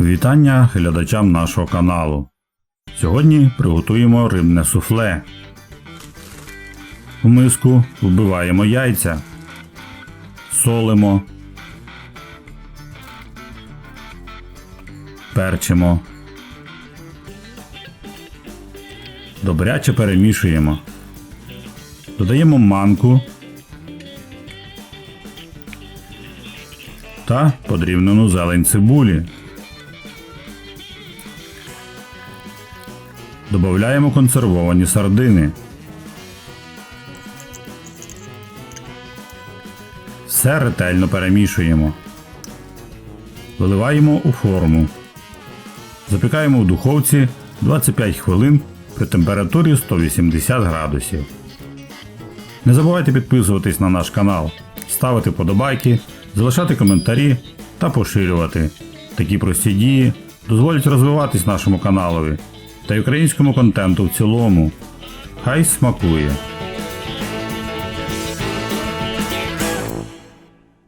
Вітання глядачам нашого каналу. Сьогодні приготуємо рибне суфле. В миску вбиваємо яйця, солимо, перчимо. Добряче перемішуємо. Додаємо манку та подрібнену зелень цибулі. Добавляємо консервовані сардини. Все ретельно перемішуємо. Виливаємо у форму. Запікаємо в духовці 25 хвилин при температурі 180 градусів. Не забувайте підписуватись на наш канал, ставити подобайки, залишати коментарі та поширювати. Такі прості дії дозволять розвиватись нашому каналові та й українському контенту в цілому. Хай смакує!